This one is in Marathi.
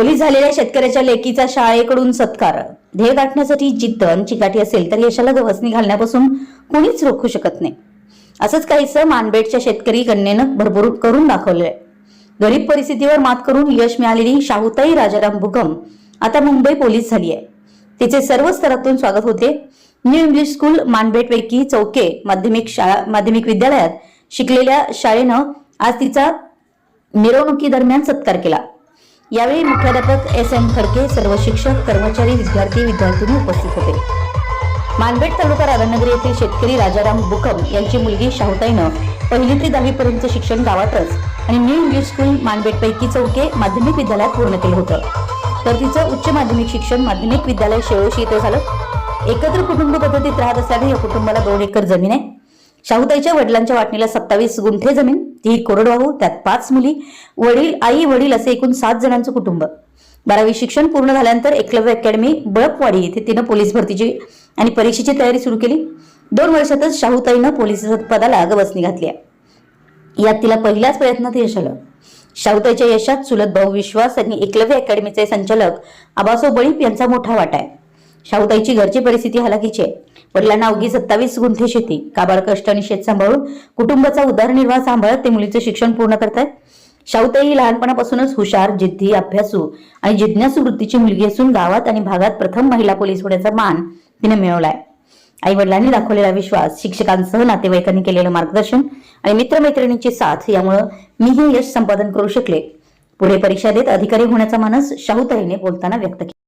पोलीस झालेल्या शेतकऱ्याच्या लेकीचा शाळेकडून सत्कार. ध्येय गाठण्यासाठी जिद्द आणि चिकाटी असेल तर यशाला गवसणी घालण्यापासून कोणीच रोखू शकत नाही. असंच काहीसं मानबेटच्या शेतकरी कन्येनं भरपूर करून दाखवलं आहे गरीब परिस्थितीवर मात करून यश मिळालेली शाहूताई राजाराम भुगम आता मुंबई पोलीस झाली आहे तिचे सर्व स्तरातून स्वागत होते. न्यू इंग्लिश स्कूल मानबेटपैकी चौके माध्यमिक शाळा माध्यमिक विद्यालयात शिकलेल्या शाळेनं आज तिचा मिरवणुकीदरम्यान सत्कार केला. यावेळी मुख्याध्यापक एस एम खडके सर्व शिक्षक कर्मचारी विद्यार्थी विद्यार्थिनी उपस्थित होते. मानबेट तालुका राधानगर येथील शेतकरी राजाराम बुकम यांची मुलगी शाहूताईनं पहिली ते दहावीपर्यंत शिक्षण गावातच आणि न्यू इंग्लिश स्कूल मानबेटपैकी चौके माध्यमिक विद्यालयात पूर्ण केलं होतं. तर तिचं उच्च माध्यमिक शिक्षण माध्यमिक विद्यालय शेळोशी इथं झालं. एकत्र कुटुंब पद्धतीत राहत असल्याने या कुटुंबाला दोन एकर जमीन आहे. शाहुताईच्या वडिलांच्या वाटणीला सत्तावीस गुंठे जमीन ती कोरडवाहू त्यात पाच मुली वडील आई वडील असे एकूण सात जणांचं कुटुंब. बारावी शिक्षण पूर्ण झाल्यानंतर एकलव्य अकॅडमी बळपवाडी येथे तिनं पोलीस भरतीची आणि परीक्षेची तयारी सुरू केली. दोन वर्षातच शाहूताईनं पोलीस पदाला गवसणी घातली आहे यात तिला पहिल्याच प्रयत्नात यश आलं शाहुताईच्या यशात चुलत भाऊ विश्वास आणि एकलव्य अकॅडमीचे संचालक आबासो बळीप यांचा मोठा वाटा आहे. शाहुताईची घरची परिस्थिती हलाखीची आहे. वडिलांना अवघी सत्तावीस गुंठे शेती काबाड कष्ट आणि शेत सांभाळून कुटुंबाचा उदरनिर्वाह सांभाळत ते मुलीचं शिक्षण पूर्ण करतायत. शाऊताई लहानपणापासूनच हुशार जिद्दी अभ्यासू आणि जिज्ञासू वृत्तीची मुलगी असून गावात आणि भागात प्रथम महिला पोलीस होण्याचा मान तिने मिळवलाय. आई वडिलांनी दाखवलेला विश्वास शिक्षकांसह नातेवाईकांनी केलेलं मार्गदर्शन आणि मित्रमैत्रिणींची साथ यामुळं मीही यश संपादन करू शकले. पुढे परीक्षा देत अधिकारी होण्याचा मानस शाहूताईने बोलताना व्यक्त केला.